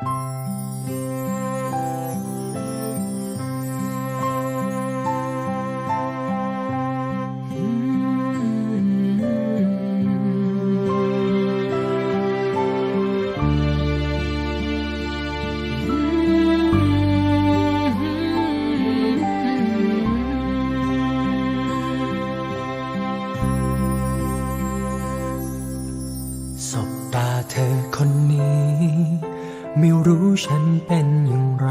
สบตาเธอคนนี้ ไม่รู้ฉันเป็นอย่างไร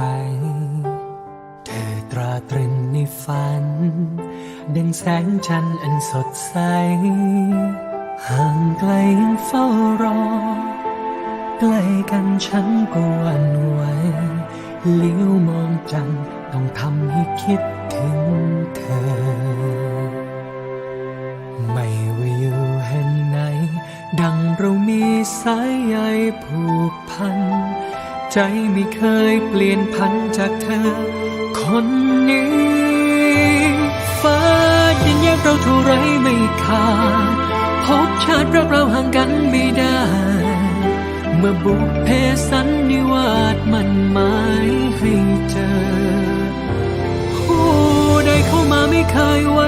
เธอตราตรึงในฝัน ดังแสงจันทร์อันสดใส ห่างไกลยังเฝ้ารอ ใกล้กันฉันก็หวันไหวเลี้ยวมองจันต้องทำให้คิดถึงเธอ ไม่ว่าอยู่แห่งไหน ดังเรามีสายใยผูกพัน ใจไม่เคยเปลี่ยนพันจากเธอ คนนี้ฟ้ายันแยกเราเท่าไรไม่ขาดพบชาติรักเราห่างกันไม่ได้ เมื่อบุพเพสันนิวาสมันหมายให้เจอ ผู้ใดเข้ามาไม่เคยว้วั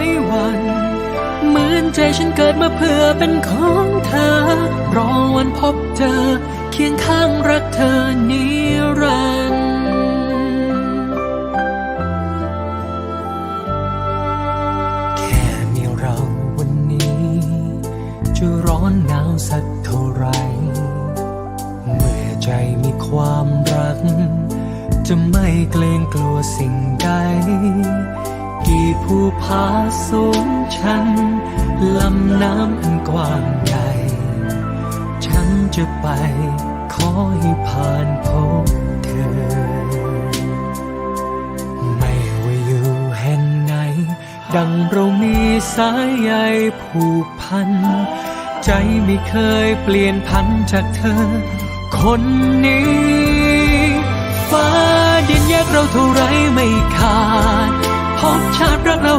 นเหมือนใจฉันเกิดมาเพื่อเป็นของเธอ รอวันพบเจอเคียงข้างรักเธอนิรันดร์แค่มีเราวันนี้ จะร้อนหนาวสักเท่าไร เมื่อใจมีความรัก จะไม่เกรงกลัวสิ่ง ภูผาสูงชัน ลำน้ำอันกว้างใหญ่ ฉันจะไปขอให้ผ่านพบเธอ ไม่ว่าอยู่แห่งไหน ดังเรามีสายใยผูกพัน ใจไม่เคยเปลี่ยนพันจากเธอ คนนี้ ฟ้าดินแยกเราเท่าไรไม่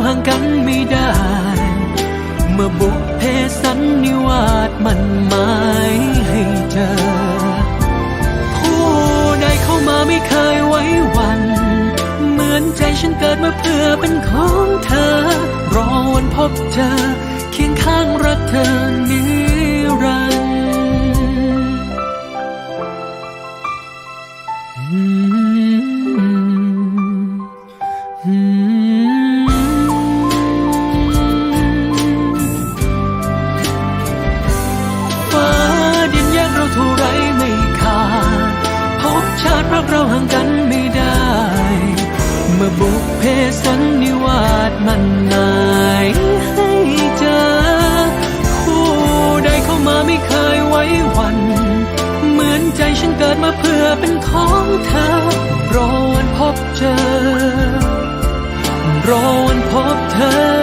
ห่างกันไม่ได้ เมื่อบุพเพสันนิวาสมันหมายให้เธอ ผู้ใดเข้ามาไม่เคยไว้วัน เหมือนใจฉันเกิดมาเพื่อเป็นของเธอ รอวันพบเธอ เคียงข้างรักเธอนี้ เพสันนิวาสมันหมายให้เจอ คู่ใดเข้ามาไม่เคยไว้วัน เหมือนใจฉันเกิดมาเพื่อเป็นของเธอ รอวันพบเจอ รอวันพบเธอ